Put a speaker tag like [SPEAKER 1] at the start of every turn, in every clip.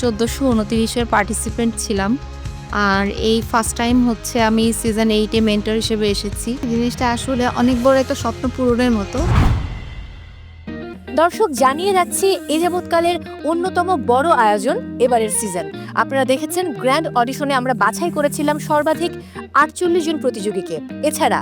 [SPEAKER 1] চোদ্দোশো উনতিরিশের পার্টিসিপেন্ট ছিলাম। আর এই ফার্স্ট টাইম হচ্ছে আমি সিজন এইটে মেন্টর হিসেবে এসেছি। জিনিসটা আসলে অনেক বড় একটা স্বপ্ন পূরণের মতো।
[SPEAKER 2] দর্শক, জানিয়ে রাখছি এ যাবৎকালের অন্যতম বড় আয়োজন এবারের সিজন। আপনারা দেখেছেন, গ্র্যান্ড অডিশনে আমরা বাছাই করেছিলাম সর্বাধিক আটচল্লিশ জন প্রতিযোগীকে। এছাড়া,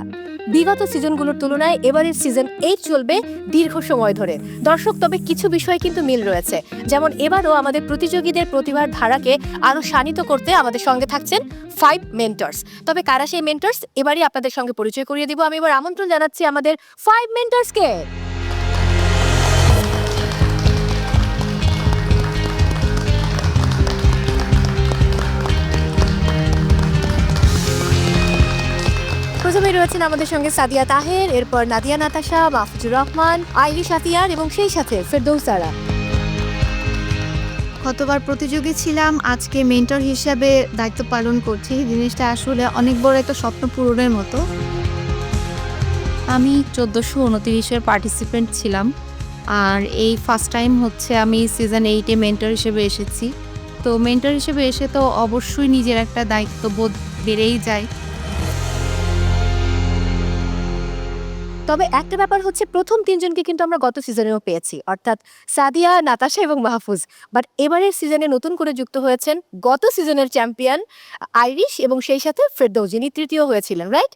[SPEAKER 2] বিগত সিজনগুলোর তুলনায় এবারের সিজন এইট চলবে দীর্ঘ সময় ধরে। দর্শক, তবে কিছু বিষয় কিন্তু মিল রয়েছে। যেমন, এবারও আমাদের প্রতিযোগীদের প্রতিভার ধারাকে আরও শানিত করতে আমাদের সঙ্গে থাকছেন ফাইভ মেন্টার্স। তবে কারা সেই মেন্টার্স? এবারই আপনাদের সঙ্গে পরিচয় করিয়ে দিব। আমি এবার আমন্ত্রণ জানাচ্ছি আমাদের ফাইভ মেন্টার্সকে। রয়েছেন আমাদের সঙ্গে সাদিয়া তাহের এরপর নাদিয়া নাতাশা মাহফুজুর রহমান আইরিশ আতিয়ার এবং সেই সাথে ফেরদৌসারা
[SPEAKER 1] কতবার প্রতিযোগী ছিলাম আজকে মেন্টর হিসাবে দায়িত্ব পালন করছি। জিনিসটা আসলে অনেক বড় একটা স্বপ্ন পূরণের মতো। আমি চোদ্দোশো উনতিরিশের পার্টিসিপেন্ট ছিলাম আর এই ফার্স্ট টাইম হচ্ছে আমি সিজন এইটে মেন্টর হিসেবে এসেছি। তো মেন্টর হিসেবে এসে তো অবশ্যই নিজের একটা দায়িত্ববোধ বেড়েই যায়।
[SPEAKER 2] তবে একটা ব্যাপার হচ্ছে প্রথম তিনজনকে কিন্তু আমরা গত সিজনেও পেয়েছি। অর্থাৎ সাদিয়া, নাতাশা এবং মাহফুজ। বাট এবারের সিজনে নতুন করে যুক্ত হয়েছেন গত সিজনের চ্যাম্পিয়ন আইরিশ এবং সেই সাথে ফেরদৌস, যিনি তৃতীয় হয়েছিলেন রাইট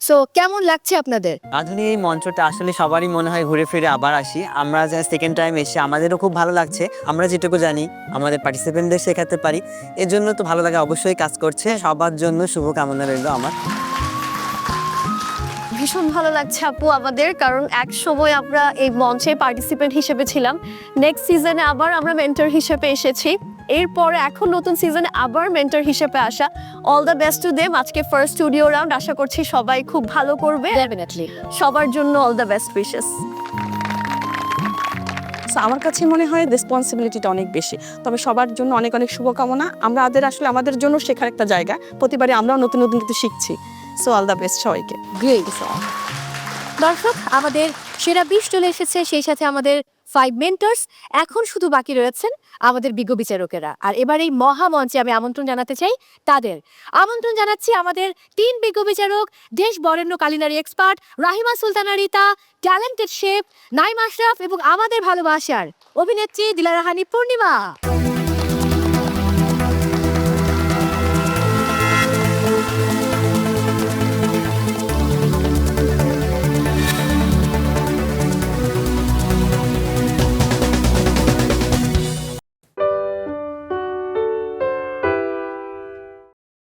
[SPEAKER 2] সো কেমন লাগছে আপনাদের?
[SPEAKER 3] আধুনিক এই মঞ্চটা আসলে সবারই মনে হয় ঘুরে ফিরে আবার আসি। আমরা যে সেকেন্ড টাইম এসে আমাদেরও খুব ভালো লাগছে। আমরা যেটুকু জানি, আমাদের পার্টিসিপেন্টদের শেখাতে পারি। এর জন্য তো ভালো লাগে অবশ্যই কাজ করছে। সবার জন্য শুভকামনা রইল আমার।
[SPEAKER 4] ভীষণ ভালো লাগছে আপু আমাদের কারণ এক সময় আমরা এই মঞ্চে পার্টিসিপেন্ট হিসেবে ছিলাম। নেক্সট সিজনে আবার আমরা মেন্টর হিসেবে এসেছি। এরপরে এখন নতুন সিজনে আবার মেন্টর হিসেবে আসা। All the best to them আজকে ফার্স্ট স্টুডিও রাউন্ড আশা করছি সবাই খুব ভালো করবে।
[SPEAKER 2] ডেফিনেটলি
[SPEAKER 4] সবার জন্য অল দ্য বেস্ট উইশেস
[SPEAKER 5] আমার কাছে মনে হয় রেসপন্সিবিলিটিটা অনেক বেশি। তবে সবার জন্য অনেক অনেক শুভকামনা। আমরা আমাদের আসলে আমাদের জন্য শেখার একটা জায়গা। প্রতিবারে আমরাও নতুন নতুন কিছু শিখছি। সো অল দ্য বেস্ট সবাইকে।
[SPEAKER 2] গ্রেট দর্শক, আমাদের সেরা বিশ চলে এসেছে, সেই সাথে আমাদের ফাইভ মেন্টার্স এখন শুধু বাকি রয়েছেন আমাদের বিজ্ঞ বিচারকেরা। আর এবার এই মহা মঞ্চে আমি আমন্ত্রণ জানাতে চাই তাদের। আমন্ত্রণ জানাচ্ছি আমাদের তিন বিজ্ঞ বিচারক, দেশ বরেণ্য culinary expert Rahima Sultana Rita talented chef Naim Ashraf এবং আমাদের ভালোবাসার অভিনেত্রী দিলারাহানি পূর্ণিমা।